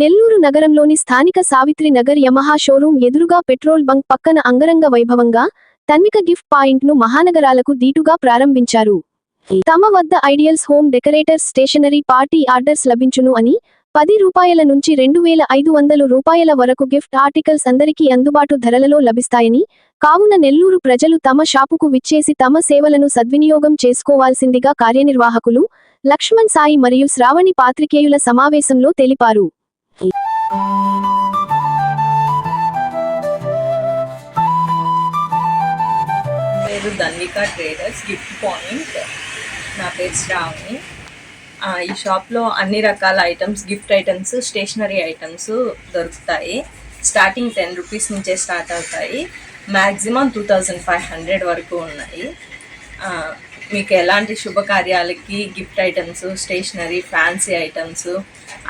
నెల్లూరు నగరంలోని స్థానిక Savitri Nagar Yamaha showroom ఎదురుగా పెట్రోల్ బంక్ పక్కన అంగరంగ వైభవంగా తన్విక గిఫ్ట్ పాయింట్ను మహానగరాలకు దీటుగా ప్రారంభించారు. తమ వద్ద ideals home decorators stationery party orders లభించును అని పది రూపాయల నుంచి రెండు వేల ఐదు వందలు రూపాయల వరకు గిఫ్ట్ ఆర్టికల్స్ అందరికీ అందుబాటు ధరలలో లభిస్తాయని కావున నెల్లూరు ప్రజలు తమ షాపుకు విచ్చేసి తమ సేవలను సద్వినియోగం చేసుకోవాల్సిందిగా కార్యనిర్వాహకులు లక్ష్మణ్ సాయి మరియు శ్రావణి పాత్రికేయుల సమావేశంలో తెలిపారు. పేరు ధన్విక ట్రేడర్స్ గిఫ్ట్ పాయింట్. నా పేరు శ్రావణి. ఈ షాప్లో అన్ని రకాల items gift items stationery items దొరుకుతాయి. స్టార్టింగ్ టెన్ రూపీస్ నుంచే స్టార్ట్ అవుతాయి. Maximum two thousand five hundred వరకు ఉన్నాయి. మీకు ఎలాంటి శుభకార్యాలకి gift items stationery fancy items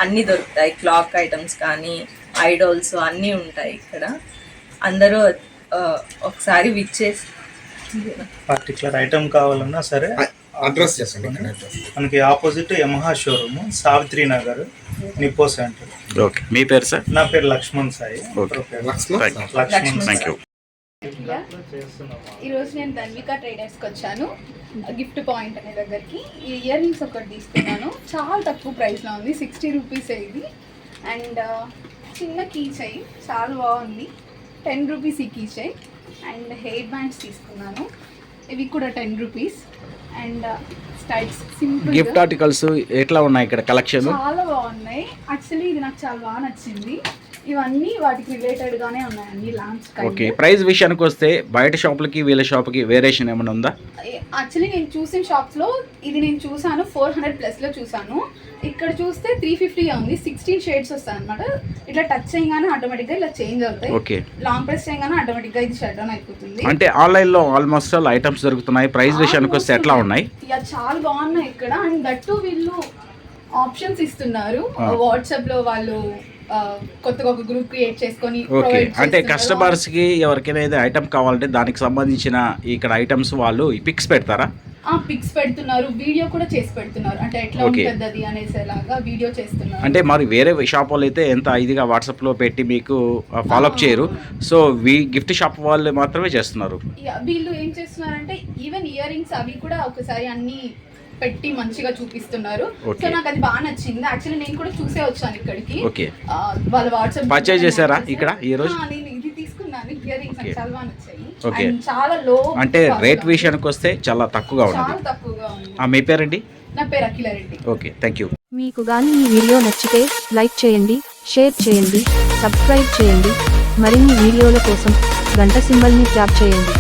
అన్నీ దొరుకుతాయి. క్లాక్ ఐటమ్స్ కానీ ఐడోల్స్ అన్నీ ఉంటాయి ఇక్కడ. అందరూ ఒకసారి విచ్చేసి పర్టికులర్ ఐటమ్ కావాలన్నా సరే అడ్రస్ చేసండి మనకి opposite Yamaha showroom Savitri Nagar Nippo center okay మీ పేరు సార్ నా పేరు Laxman Sai. Okay. Laxman. Laxman thank you ఈరోజు నేను ధన్విక ట్రేడర్స్కి వచ్చాను గిఫ్ట్ పాయింట్ అనే దగ్గరికి. ఈ ఇయర్ రింగ్స్ ఒకటి తీసుకున్నాను. చాలా తక్కువ ప్రైస్లో ఉంది సిక్స్టీ రూపీస్ ఇది. అండ్ చిన్న కీ చైన్ చాలా బాగుంది. టెన్ రూపీస్ ఈ key chain and hair bands తీసుకున్నాను. ఇవి కూడా ten rupees. And styles simple gift articles ఎట్లా ఉన్నాయి ఇక్కడ కలెక్షన్? చాలా బాగున్నాయి. యాక్చువల్లీ ఇది నాకు చాలా బాగా నచ్చింది. ఇవన్నీ వాటికి రిలేటెడ్ గానే ఉన్నాయి అన్ని ల్యాంప్స్ ఓకే ప్రైస్ విషయానికి వస్తే బయట షాపులకి వీళ్ళ షాప్కి వేరియేషన్ ఏమైనా ఉందా? యాక్చువల్లీ నేను చూసిన షాప్స్లో ఇది నేను చూసాను ఫోర్ హండ్రెడ్ ప్లస్లో చూసాను ఇక్కడ చూస్తే త్రీ ఫిఫ్టీ ఉంది సిక్స్టీన్ షేడ్స్ వస్తాయి అనమాట ఇట్లా టచ్ చేయగానే ఆటోమేటిక్గా ఇలా చేంజ్ అవుతాయి. ఓకే. లాంగ్ ప్రెస్ చేయగానే ఆటోమేటిక్గా ఇది షట్ డౌన్ అయిపోతుంది. అంటే ఆన్లైన్లో ఆల్మోస్ట్ ఆల్ ఐటమ్స్ దొరుకుతున్నాయి. ప్రైస్ విషయానికి వస్తే ఎట్లా ఉన్నాయి? ఇక చాలా బాగున్నాయి ఇక్కడ. అండ్ దట్టు వీళ్ళు ఆప్షన్స్ ఇస్తున్నారు. వాట్సాప్లో వాళ్ళు కొత్తగా ఒక గ్రూప్ క్రియేట్ చేసుకొని ఓకే అంటే చేస్తున్నారు. కస్టమర్స్కి ఎవరికైనా ఏదైనా ఐటమ్ కావాలంటే దానికి సంబంధించిన ఇక్కడ ఐటమ్స్ వాళ్ళు పిక్స్ పెడతారా? పిక్స్ పెడుతున్నారు. వీడియో కూడా చేసి పెడుతున్నారు. అంటే ఎట్లా. ఉంటుంది అది అనేసేలాగా వీడియో చేస్తున్నారు. అంటే మరి వేరే షాప్ వాళ్ళు అయితే ఎంత ఇదిగా వాట్సాప్లో పెట్టి మీకు ఫాలోఅప్ చేయరు. సో వీ గిఫ్ట్ షాప్ వాళ్ళు మాత్రమే చేస్తున్నారు. వీళ్ళు ఏం చేస్తున్నారంటే ఈవెన్ ఇయర్ రింగ్స్ అవి కూడా ఒకసారి అన్ని పెట్టి మంచిగా చూపిస్తున్నారు. సో నాకు అది బాగా నచ్చింది. యాక్చువల్లీ నేను కూడా చూసే వచ్చాను ఇక్కడికి. ఓకే వాళ్ళ వాట్సాప్ Purchase చేశారా ఇక్కడ ఈ రోజు? నేను ఇది తీసుకున్నాను. Ear rings. చాలా బాగా నచ్చాయి. And చాలా లో అంటే రేట్ విషయానికి వస్తే చాలా తక్కువగా చాలా ఉన్నది తక్కువగా ఉంది. ఆ, మీ పేరండి? నా పేరు Akhila Reddy. Okay thank you మీకు గాని ఈ వీడియో నచ్చితే లైక్ చేయండి షేర్ చేయండి సబ్స్క్రైబ్ చేయండి. మరిన్ని వీడియోల కోసం గంట సింబల్ని ట్యాప్ చేయండి.